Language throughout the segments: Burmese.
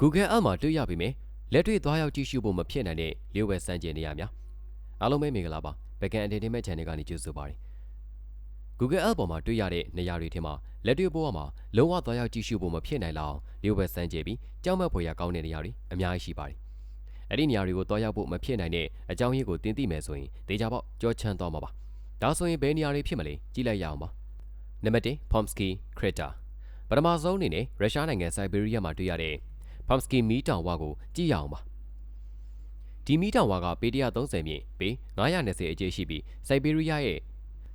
Google Earth မှာတွေ့ရပြီမယ်လက်တွေ့သွားရောက်ကြည့်ရှုဖို့မဖြစ်နိုင်တဲ့လျှို့ဝှက်စမ်းကြင်နေရများအားလုံးပဲမင်္ဂလာပါ Backend Entertainment Channel ကနေကြိုဆိုပါရစေ Google Earth ပေါ်မှာတွေ့ရတဲ့နေရာတွေထဲမှာလက်တွေ့ဘဝမှာလုံးဝသွားရောက်ကြည့်ရှုဖို့မဖြစ်နိုင်လောက်လျှို့ဝှက်စမ်းကြင်ပြီးကြောက်မက်ဖွယ်ရာကောင်းတဲ့နေရာတွေအများကြီးရှိပါတယ်အဲ့ဒီနေရာတွေကိုသွားရောက်ဖို့မဖြစ်နိုင်တဲ့အကြောင်းရင်းကိုတင်သိမယ်ဆိုရင်ဒေကြပေါက်ကြောချမ်းသွားမှာပါဒါဆိုရင်ဘယ်နေရာတွေဖြစ်မလဲကြည့်လိုက်ရအောင်ပါနံပါတ်1 Pomsky Crater ပထမဆုံးအနေနဲ့ရုရှားနိုင်ငံစိုက်ဘေးရီးယားမှာတွေ့ရတဲ့ Pomsky မီးတောင်ဝကိုကြည့်ရအောင်ပါဒီမီးတောင်ဝကပေ130မြင့်ပေ920အကျယ်ရှိပြီးစိုက်ဘေးရီးယားရဲ့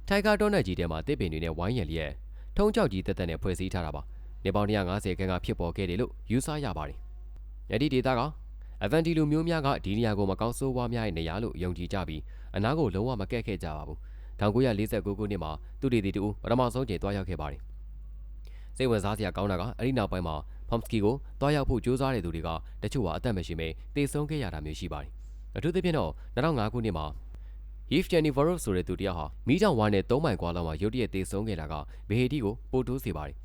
ထိုင်ဂါတောနက်ကြီးထဲမှာတစ်ပင်တွေနဲ့ဝိုင်းရံလျက်ထုံးကြောက်ကြီးတက်တက်နဲ့ဖွဲ့စည်းထားတာပါနေပေါင်း150ခန်းကဖြစ်ပေါ်ခဲ့တယ်လို့ယူဆရပါတယ်ယဒီဒေတာကအဗန်တီလူမျိုးများကဒီနေရာကိုမကောင်းဆိုးဝါးများရဲ့နေရာလို့ယုံကြည်ကြပြီးအနားကိုလုံးဝမကက်ခဲ့ကြပါဘူး1949ခုနှစ်မှာသူတည်တည်တူပထမဆုံးချိန်တွားရောက်ခဲ့ပါတယ်စိတ်ဝင်စားစရာကောင်းတာကအဲ့ဒီနောက်ပိုင်းမှာ ဖမ်စကီကိုတွားရောက်ဖို့ကြိုးစားတဲ့သူတွေကတချို့ကအသက်မရှိမဲတေဆုံးခဲ့ရတာမျိုးရှိပါတယ်အထူးသဖြင့်တော့2005ခုနှစ်မှာ Yves Jenniferov ဆိုတဲ့သူတယောက်ဟာမိကြောင်ဝါနဲ့3မိုင်ကွာလောက်မှာရုတ်တရက်တေဆုံးခဲ့တာကဘဟေတီကိုပိုတိုးစေပါတယ်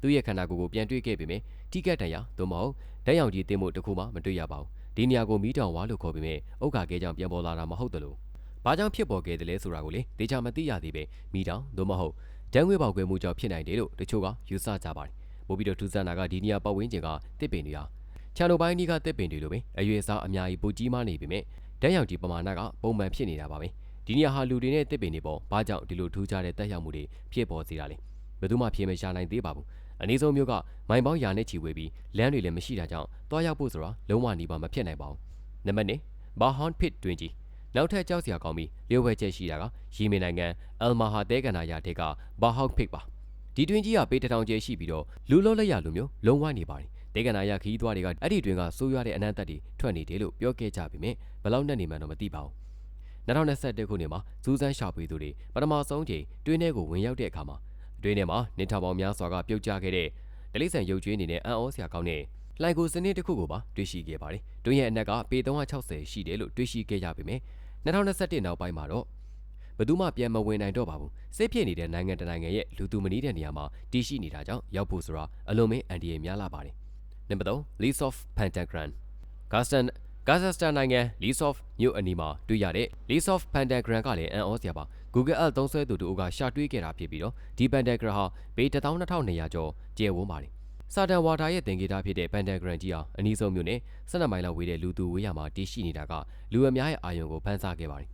သူ့ရဲ့ခန္ဓာကိုယ်ကိုပြန်တွေ့ခဲ့ပေမယ့်ထိကက်တန်ရာသို့မဟုတ်ဓာတ်ရောင်ကြီးတင်မှုတစ်ခုမှမတွေ့ရပါဘူးဒီနေရာကိုမိတောင်ဝါလို့ခေါ်ပေမဲ့ဥက္ကာကဲကြောင့်ပြန်ပေါ်လာတာမဟုတ်တယ်လို့ဘာကြောင့်ဖြစ်ပေါ်ခဲ့တယ်လဲဆိုတာကိုလေဒေချာမသိရသေးပဲမိတောင်သို့မဟုတ်ဒဏ်ငွေပေါက်ကွဲမှုကြောင့်ဖြစ်နိုင်တယ်လို့တချို့ကယူဆကြပါတယ် ပို့ပြီးတော့ထူးဆန်းတာကဒီနေရာပတ်ဝန်းကျင်ကတစ်ပင်တွေဟာချန်လိုပိုင်းဒီကတစ်ပင်တွေလိုပဲအရွယ်အစားအများကြီးပိုကြီးမားနေပေမဲ့ဓာတ်ရောင်ကြီးပမာဏကပုံမှန်ဖြစ်နေတာပါပဲဒီနေရာဟာလူတွေနဲ့တစ်ပင်တွေပေါ်ဘာကြောင့်ဒီလိုထူးခြားတဲ့တက်ရောက်မှုတွေဖြစ်ပေါ်စေတာလဲဘယ်သူမှဖြေမရှာနိုင်သေးပါဘူးအနည်းဆုံးမျိုးကမိုင်ပေါင်းရာနဲ့ချီဝေးပြီးလမ်းတွေလည်းမရှိတာကြောင့်တွားရောက်ဖို့ဆိုတာလုံးဝနေပါမဖြစ်နိုင်ပါဘူးနံပါတ်1ဘာဟွန်ပစ်တွင်ကြီးနောက်ထပ်ကြောက်စရာကောင်းပြီးလျှို့ဝှက်ချက်ရှိတာကယီမင်နိုင်ငံအယ်မာဟာတဲကန်နာယာတဲကဘာဟောက်ဖစ်ပါ ဒီတွင်ကြီးကပေတထောင်ကျဲရှိပြီးတော့လူလောလက်ရလူမျိုးလုံးဝနေပါတယ်တဲကန်နာယာခီးသွားတွေကအဲ့ဒီတွင်ကဆိုးရွားတဲ့အနန္တတွေထွက်နေတယ်လို့ပြောခဲ့ကြပေမဲ့ဘလောက်နဲ့နေမှန်းတော့မသိပါဘူး2021ခုနှစ်မှာစူးစမ်းရှာဖွေသူတွေပထမဆုံးချိန်တွင်းထဲကိုဝင်ရောက်တဲ့အခါမှာတွင်းထဲမှာနင်းထောင်ပေါင်းများစွာကပြုတ်ကျခဲ့တဲ့ဒလိဆန်ရုပ်ကျွေးအနေနဲ့အံ့ဩစရာကောင်းတဲ့လှိုင်ကိုစနစ်တစ်ခုကိုပါတွေ့ရှိခဲ့ပါတယ်။တွင်းရဲ့အနက်ကပေ360ရှိတယ်လို့တွေ့ရှိခဲ့ရပေမဲ့2021နောက်ပိုင်းမှာတော့ ဘယ်သူမှပြန်မဝင်နိုင်တော့ပါဘူးစစ်ဖြစ်နေတဲ့နိုင်ငံတနိုင်ငံရဲ့လူသူမနီးတဲ့နေရာမှာတည်ရှိနေတာကြောင့်ရောက်ဖို့ဆိုတာအလွန်မင်းအန်ဒီယေများလာပါတယ်နံပါတ်3 Lease of Pentagram ဂါစတန်ဂါဇက်စတန်နိုင်ငံ Lease of မြို့အနီးမှာတွေ့ရတဲ့ Lease of Pentagram ကလည်းအန်အောစရာပါ Google Earth သုံးစွဲသူတို့ကရှာတွေ့ခဲ့တာဖြစ်ပြီးတော့ဒီ Pentagram ဟာပေ12200ကျော်ကျယ်ဝန်းပါတယ်စာတန်ဝါတာရဲ့သင်္ကေတဖြစ်တဲ့ Pentagram ကြီးဟာအနည်းဆုံးမြို့နဲ့12မိုင်လောက်ဝေးတဲ့လူသူဝေးရမှာတည်ရှိနေတာကလူအများရဲ့အာရုံကိုဖန်ဆားခဲ့ပါတယ်။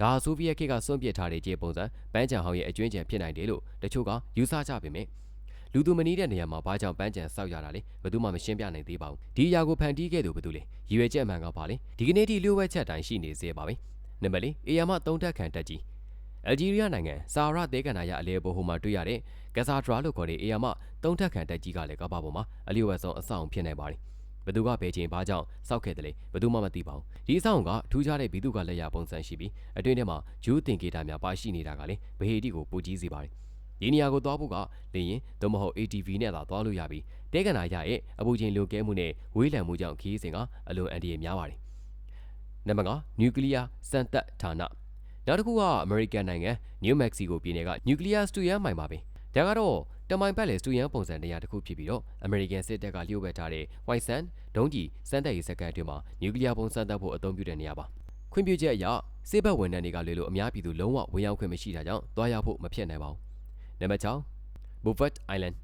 ဒါဟာဆိုဗီယက်ခေတ်ကစွန့်ပစ်ထားတဲ့ခြေပုံစံပန်းချံဟောင်းရဲ့အကျွင်းချံဖြစ်နိုင်တယ်လို့တချို့ကယူဆကြပေမဲ့လူသူမနီးတဲ့နေရာမှာဘာကြောင့်ပန်းချံစောက်ရတာလဲဘယ်သူမှမရှင်းပြနိုင်သေးပါဘူးဒီအရာကိုဖန်တီးခဲ့သူဘယ်သူလဲရည်ရွယ်ချက်မှန်ကပါလဲဒီကနေ့ထိလျှို့ဝှက်ချက်တိုင်းရှိနေသေးပါပဲနံပါတ်၄အေယာမသုံးတက်ခံတက်ကြီးအယ်ဂျီးရီးယားနိုင်ငံစာရသဲကန္နာရအလဲဘိုဟိုမှာတွေ့ရတဲ့ကစားဒရာလို့ခေါ်တဲ့အေယာမသုံးထက်ခံတက်ကြီးကလည်းကမ္ဘာပေါ်မှာအလျော်ဝယ်ဆုံးအဆောင်ဖြစ်နေပါတယ်။ ဘသူကဘယ်ချိန်ဘာကြောင့်စောက်ခဲ့တယ်လဲဘသူမှမသိပါဘူး။ဒီအဆောင်ကထူးခြားတဲ့ဘီသူကလက်ရပုံစံရှိပြီးအတွင်းထဲမှာဂျူးတင်ကေတာများပါရှိနေတာကလည်းဘဟေတီကိုပူကြီးစေပါတယ်။ဒီနေရာကိုသွားဖို့ကလေရင်သို့မဟုတ် ATV နဲ့သာသွားလို့ရပြီးတဲကနာရရဲ့အပူချိန်လိုကဲမှုနဲ့ဝေးလံမှုကြောင့်ခီးစဉ်ကအလွန်အန္တရာယ်များပါတယ်။နံပါတ်9နျူကလ িয়ার စံတက်ဌာနနောက်တစ်ခုကအမေရိကန်နိုင်ငံနယူးမက္ကဆီကိုပြည်နယ်ကနျူကလ িয়ার စတူယန်မိုင်ပါပဲဒါကတော့ တမိုင်ပတ်လေစတူယန်ပုံစံနေရာတစ်ခုဖြစ်ပြီးတော့အမေရိကန်စစ်တပ်ကလျှို့ဝှက်ထားတဲ့ White Sand ဒုံးကျည်စမ်းသပ်ရေးစက္ကန့်အတွင်းမှာနျူကလ িয়ার ပုံစံတပ်ဖို့အသုံးပြုတဲ့နေရာပါခွင့်ပြုချက်အရစစ်ဘက်ဝန်ထမ်းတွေကလွယ်လို့အများပြည်သူလုံးဝဝင်ရောက်ခွင့်မရှိတာကြောင့်တွားရောက်ဖို့မဖြစ်နိုင်ပါဘူးနံပါတ်6 Beaufort Island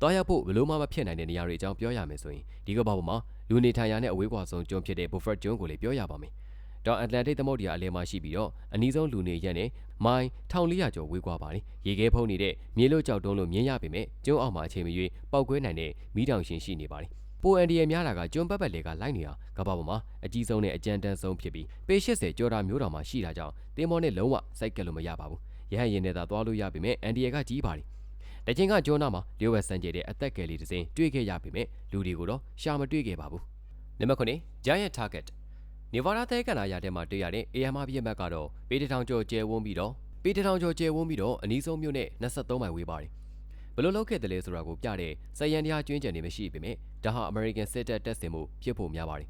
တွားရောက်ဖို့ဘယ်လို့မှမဖြစ်နိုင်တဲ့နေရာတွေအကြောင်းပြောရမယ်ဆိုရင်ဒီကမ္ဘာပေါ်မှာလူနေထိုင်ရာနဲ့အဝေးကွာဆုံးကျွန်းဖြစ်တဲ့ Beaufort ကျွန်းကိုလည်းပြောရပါမယ် တောင်အတ္တလန်တိတ်သမုဒ္ဒရာအလယ်မှာရှိပြီးတော့အနီးဆုံးလူနေရက်နဲ့မိုင်1400ကျော်ဝေးကွာပါတယ်။ရေခဲဖုံးနေတဲ့မြေလို့ကြောက်တုံးလို့မြင်ရပေမဲ့ကျွန်းအောက်မှာအချိန်မရွေးပောက်ကွဲနိုင်တဲ့မီးတောင်ရှင်ရှိနေပါတယ်။ပိုအန်ဒီယများတာကကျွန်းပတ်ပတ်လေကလိုက်နေတာကမ္ဘာပေါ်မှာအကြီးဆုံးနဲ့အကြမ်းတမ်းဆုံးဖြစ်ပြီးပေ80ကျော်တာမျိုးတော်မှာရှိတာကြောင့်တင်းမောနဲ့လုံးဝစိုက်ကက်လို့မရပါဘူး။ရဟန်ရင်နဲ့သာသွားလို့ရပေမဲ့အန်ဒီယကကြီးပါတယ်။တချင်းကကျွန်းနာမှာလျှို့ဝှက်စံကြဲတဲ့အသက်ကယ်လေးတစ်စင်းတွေ့ခဲ့ရပေမဲ့လူတွေကိုတော့ရှာမတွေ့ခဲ့ပါဘူး။နံပါတ်9 Giant Target နေဗာဒါသဲကန္နာရထဲမှာတွေ့ရတဲ့ AMR ပြည့်မက်ကတော့ပေတထောင်ကျော်ကျဲဝန်းပြီးတော့ပေတထောင်ကျော်ကျဲဝန်းပြီးတော့အနည်းဆုံးမြို့နဲ့23မိုင်ဝေးပါတယ်ဘလို့လောက်ခဲ့တယ်လဲဆိုတာကိုပြတဲ့စရန်တရားကျွင်းကျန်နေမရှိပေမဲ့ဒါဟာ American စစ်တပ်တက်ဆင်မှုဖြစ်ဖို့များပါတယ်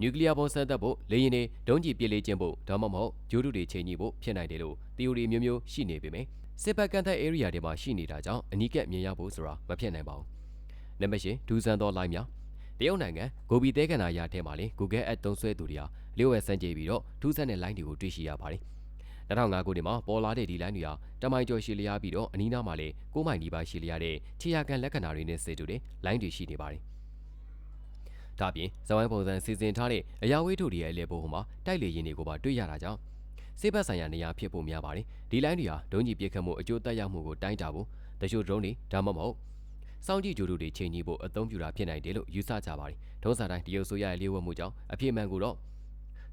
နျူကလ িয়ার ပုံစံသက်ဖို့လေယာဉ်တွေဒုံးကျည်ပစ်လေးခြင်းဖို့ဒါမှမဟုတ်ဂျိုးတုတွေချိန်ညှိဖို့ဖြစ်နိုင်တယ်လို့သီအိုရီမျိုးမျိုးရှိနေပေမဲ့စစ်ဘက်ကန်သက် area တွေမှာရှိနေတာကြောင့်အနီးကပ်မြင်ရဖို့ဆိုတာမဖြစ်နိုင်ပါဘူးနံပါတ်၈ဒူးဆန်သောလိုင်းများ တရုတ်နိုင်ငံဂိုဘီတဲကန်နာရထဲမှာလေ Google Ads သုံးစွဲသူတွေဟာလျှို့ဝှက်စမ်းကြည့်ပြီးတော့ထူးဆန်းတဲ့ line တွေကိုတွေ့ရှိရပါတယ်2005ခုနှစ်မှာပေါ်လာတဲ့ဒီ line တွေဟာတမိုင်ကျော်ရှည်လျားပြီးတော့အနီးနားမှာလေ9မိုင်နီးပါးရှည်လျားတဲ့ခြေရာခံလက္ခဏာတွေနဲ့စေတူတဲ့ line တွေရှိနေပါတယ်။ဒါပြင်ဇဝိုင်းပုံစံစီစဉ်ထားတဲ့အရာဝတ္ထုတွေရဲ့အလဲပေါ်ဟိုမှာတိုက်လေရင်တွေကိုပါတွေ့ရတာကြောင့်စေဘက်ဆိုင်ရာနေရာဖြစ်ဖို့များပါတယ်။ဒီ line တွေဟာဒုံးကြီးပြစ်ခတ်မှုအကျိုးတက်ရောက်မှုကိုတိုင်းတာဖို့တချို့ drone တွေဒါမှမဟုတ် စောင့်ကြည့်ကြိုးတို့တွေချိန်ကြီးဖို့အသုံးပြုတာဖြစ်နိုင်တယ်လို့ယူဆကြပါတယ်။ထုံးစံတိုင်းတရုတ်ဆိုရရဲ့လျှို့ဝှက်မှုကြောင့်အဖြစ်မှန်ကိုတော့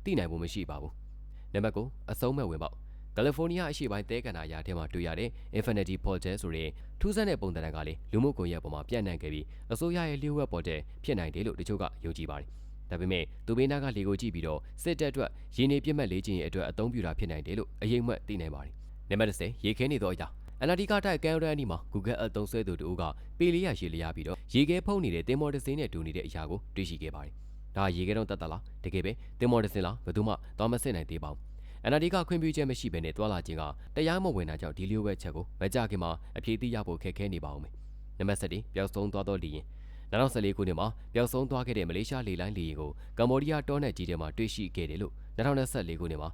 သိနိုင်ဖို့မရှိပါဘူး။နံပါတ်9အဆုံးမဲ့ဝင်ပေါက်ကယ်လီဖိုးနီးယားအရှေ့ပိုင်းတဲကန်နာယာထဲမှာတွေ့ရတဲ့ Infinity Portal ဆိုတဲ့ထူးဆန်းတဲ့ပုံသဏ္ဍာန်ကလည်းလူမှုကွန်ရက်ပေါ်မှာပြန့်နှံ့ခဲ့ပြီးအစိုးရရဲ့လျှို့ဝှက်ပေါ်တဲ့ဖြစ်နိုင်တယ်လို့တချို့ကယုံကြည်ပါတယ်။ဒါပေမဲ့သူဘေးနာကလေကိုကြည့်ပြီးတော့စစ်တပ်အတွက်ရင်းနေပြစ်မှတ်လေးချင်းရဲ့အတွက်အသုံးပြုတာဖြစ်နိုင်တယ်လို့အရေးမှတ်သိနိုင်ပါတယ်။နံပါတ်10ရေခဲနေသောအရာ အနာဒီကာတိုက်ကန်ရန်နီမှာ Google Earth သုံးစွဲသူတို့ကပေလေးရရေလျားပြီးတော့ရေခဲဖုံးနေတဲ့တင်မော်တစင်းနဲ့တူနေတဲ့အရာကိုတွေ့ရှိခဲ့ပါတယ်။ဒါရေခဲတော့တတ်တလားတကယ်ပဲတင်မော်တစင်းလားဘယ်သူမှသွားမစစ်နိုင်သေးပါဘူး။ NLD ကခွင့်ပြုချက်မရှိဘဲနဲ့တွာလာခြင်းကတရားမဝင်တာကြောင့်ဒီလျို့ဝဲချက်ကိုမကြခင်မှာအပြေးသိရဖို့ခက်ခဲနေပါဦးမယ်။နံပါတ်7ပျောက်ဆုံးသွားသောလီရင်2014ခုနှစ်မှာပျောက်ဆုံးသွားခဲ့တဲ့မလေးရှားလေလိုင်းလေယာဉ်ကိုကမ္ဘောဒီးယားတောနယ်ကြီးထဲမှာတွေ့ရှိခဲ့တယ်လို့2024ခုနှစ်မှာ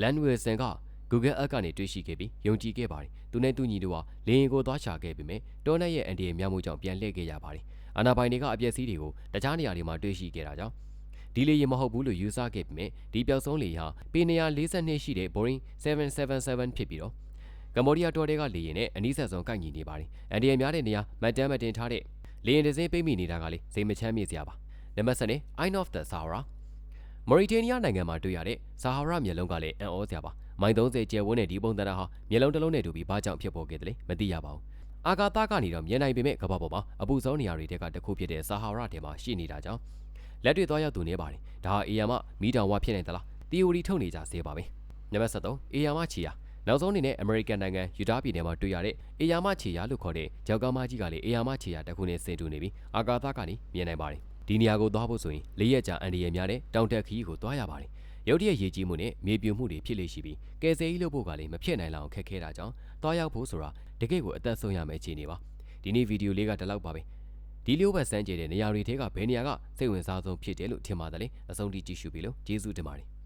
လန်ဝီဆန်က Google Earth ကနေတွေ့ရှိခဲ့ပြီးယုံကြည်ခဲ့ပါတယ်။သူနဲ့သူညီတို့ဟာလေယာဉ်ကိုသွားရှာခဲ့ပေမဲ့တောနယ်ရဲ့အန်ဒီရဲ့များမှုကြောင့်ပြန်လှည့်ခဲ့ရပါတယ်။အာနာပိုင်တွေကအပျက်စီးတွေကိုတခြားနေရာတွေမှာတွေ့ရှိခဲ့တာကြောင့်ဒီလေယာဉ်မဟုတ်ဘူးလို့ယူဆခဲ့ပေမဲ့ဒီပျောက်ဆုံးလေယာဉ်ဟာပေ142ရှိတဲ့ Boeing 777ဖြစ်ပြီးတော့ကမ္ဘောဒီးယားတော်တွေကလေယာဉ်နဲ့အနီးဆက်ဆုံးကိုက်ညီနေပါတယ်။အန်ဒီရဲ့များတဲ့နေရာမတ်တမ်းမတင်ထားတဲ့လေယာဉ်တစ်စင်းပိတ်မိနေတာကလေစိတ်မချမ်းမြေ့စရာပါ။နံပါတ်7နဲ့ Eye of the Sahara မော်ရီတေးနီးယားနိုင်ငံမှာတွေ့ရတဲ့ဆာဟာရမျက်လုံးကလည်းအံ့ဩစရာပါ။ မိုင်30ကျယ်ဝန်းတဲ့ဒီပုံသဏ္ဍာန်ဟာမျက်လုံးတစ်လုံးနဲ့တူပြီးဘာကြောင့်ဖြစ်ပေါ်ခဲ့တယ်လဲမသိရပါဘူး။အာကာသကနေတော့မြင်နိုင်ပေမဲ့ကမ္ဘာပေါ်မှာအပူဆုံးနေရာတွေတဲကတစ်ခုဖြစ်တဲ့ဆာဟာရထဲမှာရှိနေတာကြောင့်လက်တွေ့သွားရောက်သူနေပါတယ်။ဒါဟာအေယာမမီးတောင်ဝဖြစ်နိုင်သလား။ theory ထုတ်နေကြစေပါပဲ။နံပါတ်73အေယာမချီယာနောက်ဆုံးအနေနဲ့ American နိုင်ငံယူတားပြည်နယ်မှာတွေ့ရတဲ့အေယာမချီယာလို့ခေါ်တဲ့ကြောက်ကားမကြီးကလည်းအေယာမချီယာတစ်ခုနဲ့ဆင်တူနေပြီးအာကာသကနေမြင်နိုင်ပါတယ်။ဒီနေရာကိုသွားဖို့ဆိုရင်လေးရက်ကြာအန်ဒီရယ်များတဲ့တောင်တက်ခီးကိုသွားရပါတယ်။ ရုတ်တရက်ရေကြီးမှုနဲ့မြေပြိုမှုတွေဖြစ်လေရှိပြီးကယ်ဆယ်ရေးလုပ်ဖို့ကလည်းမဖြစ်နိုင်လောက်ခက်ခဲတာကြောင့်သွားရောက်ဖို့ဆိုတာတကယ့်ကိုအသက်ဆုံးရမယ့်အခြေအနေပါ။ဒီနေ့ဗီဒီယိုလေးကဒီလောက်ပါပဲ။ဒီလျို့ဘက်စမ်းကြတဲ့နေရာတွေထဲကဘယ်နေရာကစိတ်ဝင်စားဆုံးဖြစ်တယ်လို့ထင်ပါတယ်လေ။အဆုံးထိကြည့်ရှုပြီးလို့ကျေးဇူးတင်ပါတယ်။